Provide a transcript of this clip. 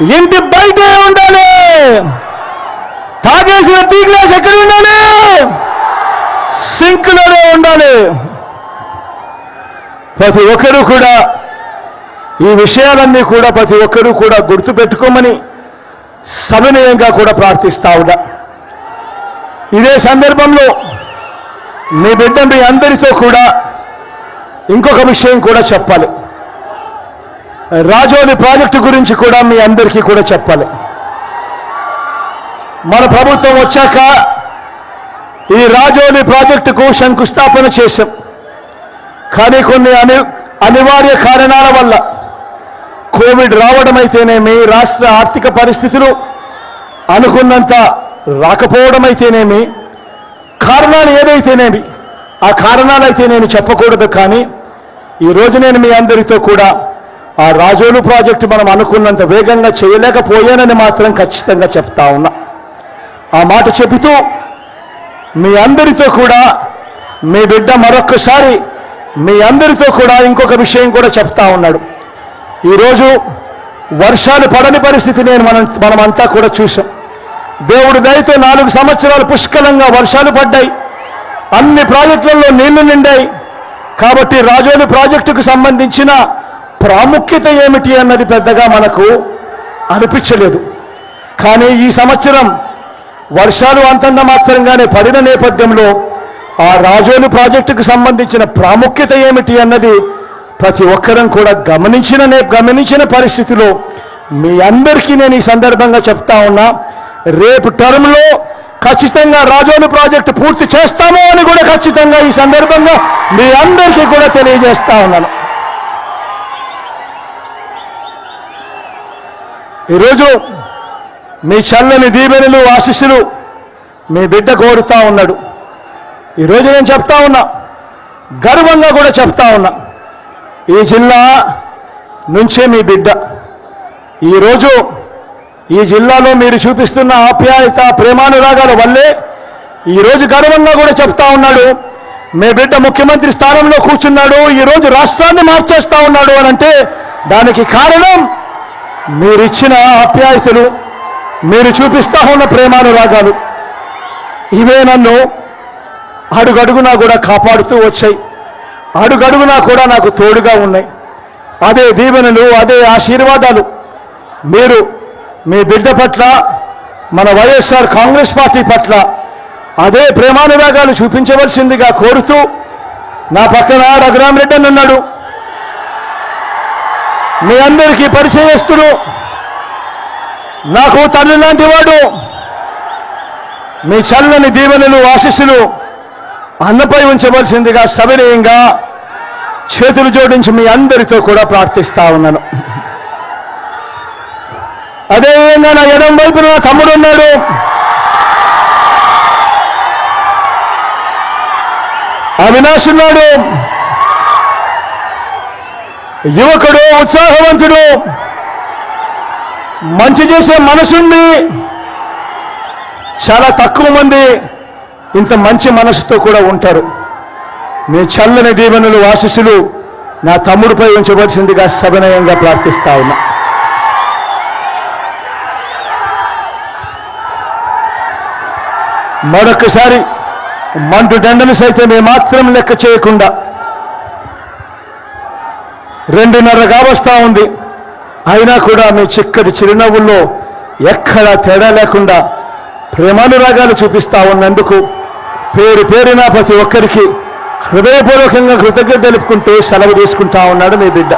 ఇంటి బయటే ఉండాలి. తాగేసిన టీ గ్లాస్ ఎక్కడ ఉండాలి? సింక్లోనే ఉండాలి. ప్రతి ఒక్కరూ కూడా ఈ విషయాలన్నీ కూడా ప్రతి ఒక్కరూ కూడా గుర్తుపెట్టుకోమని సవినయంగా కూడా ప్రార్థిస్తా ఉన్నా. ఇదే సందర్భంలో మీ బిడ్డ మీ అందరితో కూడా ఇంకొక విషయం కూడా చెప్పాలి. రాజోని ప్రాజెక్టు గురించి కూడా మీ అందరికీ కూడా చెప్పాలి. మన ప్రభుత్వం వచ్చాక ఈ రాజోని ప్రాజెక్టుకు శంకుస్థాపన చేశాం. కానీ కొన్ని అని అనివార్య కారణాల వల్ల కోవిడ్ రావడం అయితేనేమి రాష్ట్ర ఆర్థిక పరిస్థితులు అనుకున్నంత రాకపోవడం అయితేనేమి కారణాలు ఏదైతేనేమి ఆ కారణాలు నేను చెప్పకూడదు కానీ ఈరోజు నేను మీ అందరితో కూడా ఆ రాజోలు ప్రాజెక్టు మనం అనుకున్నంత వేగంగా చేయలేకపోయానని మాత్రం ఖచ్చితంగా చెప్తా ఉన్నా. ఆ మాట చెబుతూ మీ అందరితో కూడా మీ బిడ్డ మరొక్కసారి మీ అందరితో కూడా ఇంకొక విషయం కూడా చెప్తా ఉన్నాడు. ఈరోజు వర్షాలు పడని పరిస్థితి నేను మనం మనమంతా కూడా చూసాం. దేవుడి దయతో నాలుగు సంవత్సరాలు పుష్కలంగా వర్షాలు పడ్డాయి. అన్ని ప్రాజెక్టులలో నీళ్ళు నిండాయి. కాబట్టి రాజోలు ప్రాజెక్టుకు సంబంధించిన ప్రాముఖ్యత ఏమిటి అన్నది పెద్దగా మనకు అనిపించలేదు. కానీ ఈ సంవత్సరం వర్షాలు అంతంత మాత్రంగానే పడిన నేపథ్యంలో ఆ రాజోలు ప్రాజెక్టుకు సంబంధించిన ప్రాముఖ్యత ఏమిటి అన్నది ప్రతి ఒక్కరం కూడా గమనించిన గమనించిన పరిస్థితిలో మీ అందరికీ నేను ఈ సందర్భంగా చెప్తా ఉన్నా రేపు టర్మ్లో ఖచ్చితంగా రాజోలు ప్రాజెక్టు పూర్తి చేస్తాము అని కూడా ఖచ్చితంగా ఈ సందర్భంగా మీ అందరికీ కూడా తెలియజేస్తా ఉన్నాను. ఈరోజు మీ చల్లని దీవెనలు ఆశిస్సులు మీ బిడ్డ కోరుతా ఉన్నాడు. ఈరోజు నేను చెప్తా ఉన్నా గర్వంగా కూడా చెప్తా ఉన్నా ఈ జిల్లా నుంచే మీ బిడ్డ. ఈరోజు ఈ జిల్లాలో మీరు చూపిస్తున్న ఆప్యాయత ప్రేమానురాగాల వల్లే ఈరోజు గర్వంగా కూడా చెప్తా ఉన్నాడు. మీ బిడ్డ ముఖ్యమంత్రి స్థానంలో కూర్చున్నాడు. ఈరోజు రాష్ట్రాన్ని మార్చేస్తా ఉన్నాడు అని అంటే దానికి కారణం మీరిచ్చిన ఆప్యాయతలు మీరు చూపిస్తా ఉన్న ప్రేమానురాగాలు ఇవే నన్ను అడుగడుగునా కూడా కాపాడుతూ వచ్చాయి. అడుగడుగునా కూడా నాకు తోడుగా ఉన్నాయి. అదే దీవెనలు అదే ఆశీర్వాదాలు. మీరు మీ బిడ్డ పట్ల మన వైఎస్ఆర్ కాంగ్రెస్ పార్టీ పట్ల అదే ప్రేమానురాగాలు చూపించవలసిందిగా కోరుతూ నా పక్కన రఘురామరెడ్డి అని ఉన్నాడు. మీ అందరికీ పరిచయస్తుడు నాకు తల్లి లాంటి వాడు మీ చల్లని దీవెనలు ఆశీస్సులు అన్నపై ఉంచవలసిందిగా సవినయంగా చేతులు జోడించి మీ అందరితో కూడా ప్రార్థిస్తా ఉన్నాను. అదేవిధంగా నా ఎడం వైపున నా తమ్ముడు ఉన్నాడు. అవినాష్ ఉన్నాడు. యువకుడు ఉత్సాహవంతుడు మంచి చేసే మనసుండి చాలా తక్కువ మంది ఇంత మంచి మనసుతో కూడా ఉంటారు. మీ చల్లని దీవెనలు ఆశీస్సులు నా తమ్ముడిపై ఉంచవలసిందిగా సవినయంగా ప్రార్థిస్తా ఉన్నా. మరొకసారి మంటు దండను సైతం ఏమాత్రం లెక్క చేయకుండా రెండున్నర కావస్తా ఉంది. అయినా కూడా మీ చిక్కటి చిరునవ్వుల్లో ఎక్కడా తేడా లేకుండా ప్రేమానురాగాలు చూపిస్తా ఉన్నందుకు పేరు పేరున ప్రతి ఒక్కరికి హృదయపూర్వకంగా కృతజ్ఞత తెలుపుకుంటూ సెలవు తీసుకుంటా ఉన్నాడు మీ బిడ్డ.